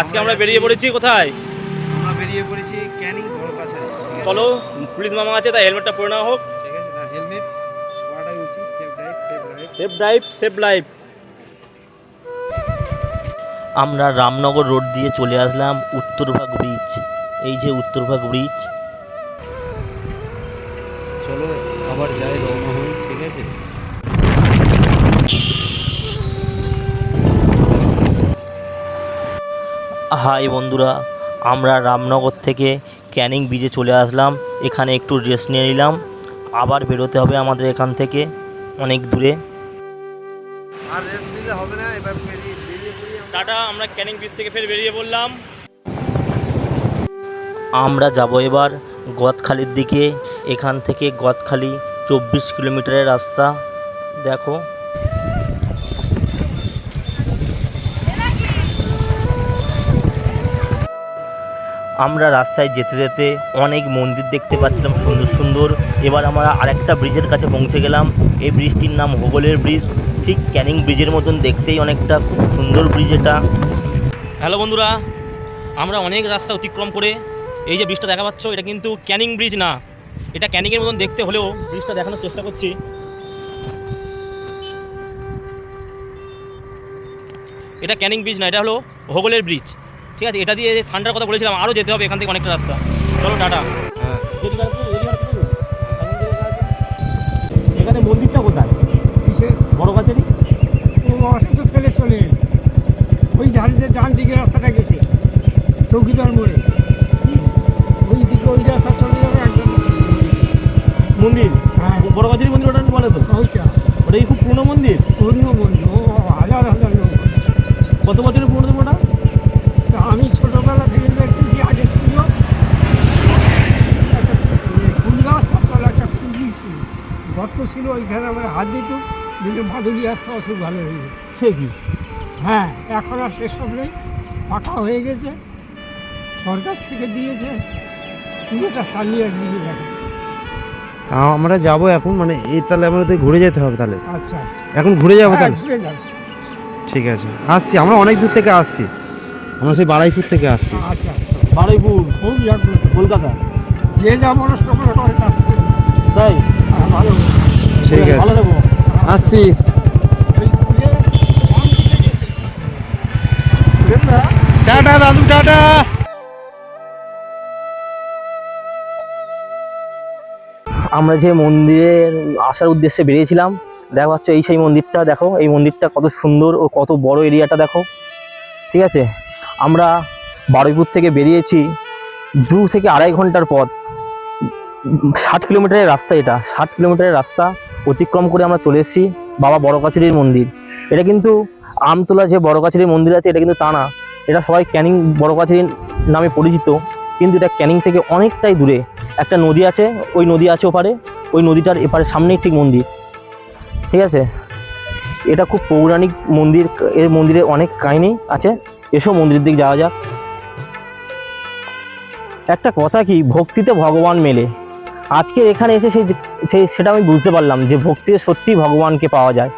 আজকে আমরা বেরিয়ে পড়েছি কোথায়? আমরা বেরিয়ে পড়েছি ক্যানিং বড় আছে? চলো পুলিশ মামা আছে তাই হেলমেটটা পরে নেওয়া হোক। ঠিক আছে না হেলমেট পরাটাই উচিত safe drive safe life safe drive safe life আমরা রামনগর রোড দিয়ে চলে আসলাম উত্তরভাগ ব্রিজ এই যে উত্তরভাগ ব্রিজ চলো আবার যাই রওনা হই ঠিক আছে? হাই বন্ধুরা আমরা রামনগর থেকে ক্যানিং ব্রিজে চলে আসলাম। এখানে একটু রেস্ট নিয়ে নিলাম। আবার বেরোতে হবে আমাদের এখান থেকে অনেক দূরে। আর রেস্ট নিলে হবে না এবার বেরিয়ে বেরিয়ে পড়ি আমরা। টাটা আমরা ক্যানিং বিচ থেকে ফের বেরিয়ে পড়লাম। আমরা যাব এবার গদখালির দিকে। এখান থেকে গদখালি চব্বিশ কিলোমিটারের রাস্তা। দেখো আমরা রাস্তায় যেতে যেতে অনেক মন্দির দেখতে পাচ্ছিলাম সুন্দর সুন্দর। এবার আমরা আরেকটা ব্রিজের কাছে পৌঁছে গেলাম। এই ব্রিজটির নাম হোগলের ব্রিজ। ঠিক ক্যানিং ব্রিজের মতন দেখতেই অনেকটা সুন্দর ব্রিজ এটা। হ্যালো বন্ধুরা, আমরা অনেক রাস্তা অতিক্রম করে এই যে ব্রিজটা দেখা পাচ্ছ, এটা কিন্তু ক্যানিং ব্রিজ না। এটা ক্যানিংয়ের মতন দেখতে হলেও ব্রিজটা দেখানোর চেষ্টা করছি। এটা ক্যানিং ব্রিজ না, এটা হলো হোগলের ব্রিজ। ঠিক আছে এটা দিয়ে ঠান্ডার কথা বলেছিলাম আরও যেতে হবে এখান থেকে অনেকটা রাস্তা। চলো টাটা। এখানে মন্দিরটা কোথায়? বড় গাছেরই? ও ফেলে চলে ওই ধারে যে ডান দিকে রাস্তাটা গেছে চৌকিদার মোড়ে। ওই দিকে ওই রাস্তা চলে যাবে একদম। মন্দির? হ্যাঁ। বড় গাছেরই মন্দির ওটা বলে তো? ওইটা। ওটা খুব পুরনো মন্দির? অন্য বন্ধু ও হাজার হাজার লোক। কত বছরের পুরনো ওটা তা আমি ছোটোবেলা থেকে দেখতেছি আগে ছিল একটা ফুল গাছ তারপরে একটা কুলি ছিল গর্ত ছিল ওইখানে আমরা হাত দিত দিলে মাধুরী আসতে অসুখ ভালো হয়ে যেত সে কি? হ্যাঁ এখন আর সেসব নেই পাকা হয়ে গেছে। সরকার থেকে দিয়েছে পুরোটা চালিয়ে দিয়ে তা আমরা যাব এখন মানে এই তাহলে আমাদের ঘুরে যেতে হবে তাহলে? আচ্ছা আচ্ছা। এখন ঘুরে যাব হ্যাঁ, তাহলে? ঘুরে যাচ্ছি। ঠিক আছে আসছি আমরা অনেক দূর থেকে আসছি। আমরা সেই বাড়াইপুর থেকে আসছি। আচ্ছা আচ্ছা। বারুইপুর কলকাতা? যে যা মনস্কামনা করে তাই? ঠিক আছে। গেছে। টাটা দাদু, টাটা। আমরা যে মন্দিরে আসার উদ্দেশ্যে বেরিয়েছিলাম, দেখা পাচ্ছ এই সেই মন্দিরটা, দেখো, এই মন্দিরটা কত সুন্দর ও কত বড় এরিয়াটা, দেখো। ঠিক আছে? আমরা বারুইপুর থেকে বেরিয়েছি দু থেকে আড়াই ঘণ্টার পথ। ষাট কিলোমিটারের রাস্তা এটা। ষাট কিলোমিটারের রাস্তা অতিক্রম করে আমরা চলে এসেছি বাবা বড় কাছারির মন্দির। এটা কিন্তু আমতলা যে বড় কাছারির মন্দির আছে, এটা কিন্তু তা না। এটা সবাই ক্যানিং বড় কাছারির নামে পরিচিত, কিন্তু এটা ক্যানিং থেকে অনেকটাই দূরে। একটা নদী আছে, ওই নদী আছে ওপারে। ওই নদীটার এপারে সামনেই ঠিক মন্দির। ঠিক আছে? এটা খুব পৌরাণিক মন্দির এর মন্দিরে অনেক কাহিনী আছে। এসব মন্দিরের দিক যাওয়া যাক। একটা কথা কি, ভক্তিতে ভগবান মেলে। আজকে এখানে এসে সেই সেই সেটা আমি বুঝতে পারলাম যে ভক্তিতে সত্যি ভগবানকে পাওয়া যায়।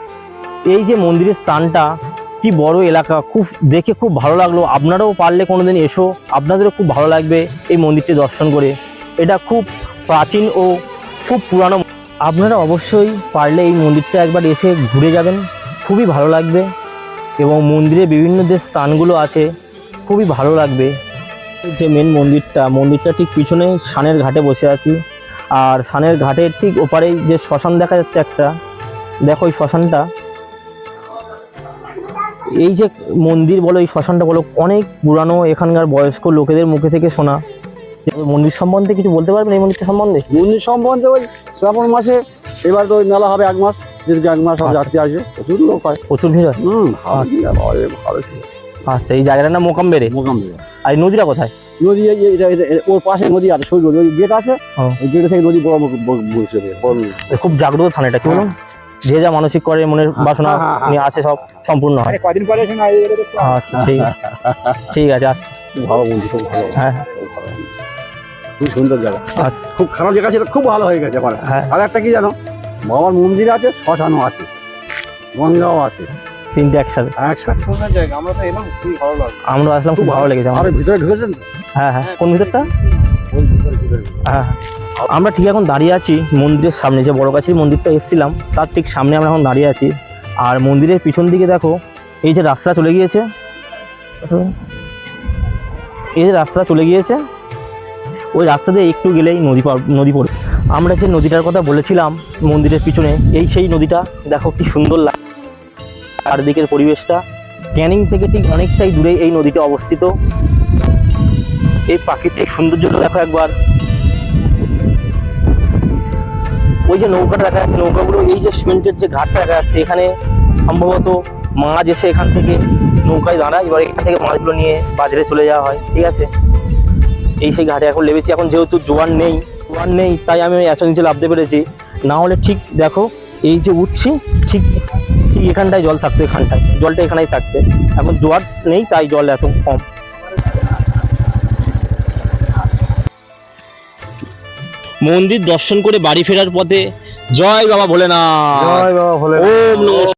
এই যে মন্দিরের স্থানটা, কি বড় এলাকা, খুব দেখে খুব ভালো লাগল। আপনারাও পারলে কোনো দিন এসো, আপনাদেরও খুব ভালো লাগবে এই মন্দিরটি দর্শন করে। এটা খুব প্রাচীন ও খুব পুরানো আপনারা অবশ্যই পারলে এই মন্দিরটা একবার এসে ঘুরে যাবেন, খুবই ভালো লাগবে এবং মন্দিরে বিভিন্ন যে স্থানগুলো আছে, খুবই ভালো লাগবে। যে মেন মন্দিরটা মন্দিরটা ঠিক পিছনে সানের ঘাটে বসে আছি। আর সানের ঘাটের ঠিক ওপারেই যে শ্মশান দেখা যাচ্ছে একটা দেখো এই শ্মশানটা। এই যে মন্দির বলো এই শ্মশানটা বলো অনেক পুরানো এখানকার বয়স্ক লোকেদের মুখে থেকে শোনা। মন্দির সম্বন্ধে কিছু বলতে পারবেন এই মন্দিরটা সম্বন্ধে? মন্দির সম্বন্ধে ওই শ্রাবণ মাসে এবার তো ওই মেলা হবে এক মাস দীর্ঘ এক মাস সব আচ্ছা। যাত্রী আসবে প্রচুর লোক হয়। প্রচুর ভিড় হয়? হুম ছিল। আচ্ছা এই জায়গাটার নাম মোকামবেড়ে মোকাম জায়গা। আর এই নদীটা কোথায়? নদী ওর পাশে নদী আছে নদী ওই গেট আছে। ওই গেটে থেকে নদী বড় বলছে খুব জাগ্রত থানা এটা কি বলুন যে যা মানসিক করে মনের বাসনা হ্যাঁ, হ্যাঁ, হ্যাঁ। নিয়ে আসে সব সম্পূর্ণ হয়। কদিন পরে দেখতে আচ্ছা ঠিক ঠিক আছে আসছি। খুব ভালো। মন্দির খুব ভালো হ্যাঁ খুব সুন্দর জায়গা। আচ্ছা। খুব খারাপ জায়গা ছিল খুব ভালো হয়ে গেছে আমার। হ্যাঁ। আর একটা কি জানো? বাবার মন্দির আছে শ্মশানও আছে গঙ্গাও আছে। তিনটে একসাথে। একসাথে সুন্দর জায়গা আমরা তো এলাম খুবই ভালো লাগল। আমরা আসলাম খুব ভালো লেগেছে ভিতরে ঢুকেছেন হ্যাঁ হ্যাঁ। কোন ভিতরটা? হ্যাঁ হ্যাঁ। আমরা ঠিক এখন দাঁড়িয়ে আছি মন্দিরের সামনে যে বড় কাছির মন্দিরটা এসেছিলাম তার ঠিক সামনে আমরা এখন দাঁড়িয়ে আছি। আর মন্দিরের পিছন দিকে দেখো এই যে রাস্তা চলে গিয়েছে। এই যে রাস্তা চলে গিয়েছে ওই রাস্তা দিয়ে একটু গেলেই নদী নদী পড়ে আমরা যে নদীটার কথা বলেছিলাম মন্দিরের পিছনে এই সেই নদীটা দেখো কি সুন্দর লাগে চারদিকের পরিবেশটা। ক্যানিং থেকে ঠিক অনেকটাই দূরে এই নদীটা অবস্থিত। এই প্রাকৃতিক সৌন্দর্যটা দেখো একবার। ওই যে নৌকাটা দেখা যাচ্ছে, নৌকাগুলো এই যে সিমেন্টের যে ঘাটটা দেখা যাচ্ছে, এখানে সম্ভবত মাছ এসে এখান থেকে নৌকায় দাঁড়ায়। এবার এখান থেকে মাছগুলো নিয়ে বাজারে চলে যাওয়া হয়, ঠিক আছে? এই সেই ঘাটে এখন লেবেছি। এখন যেহেতু জোয়ার নেই জোয়ার নেই, তাই আমি এত নিচে লাভতে পেরেছি। না হলে ঠিক দেখো, এই যে উঠছি, ঠিক ঠিক এখানটায় জল থাকতো এখানটায়? জলটা এখানেই থাকতে। এখন জোয়ার নেই তাই জল এত কম। মন্দির দর্শন করে বাড়ি ফেরার পথে জয় বাবা ভোলেনাথ। জয় বাবা ভোলেনাথ।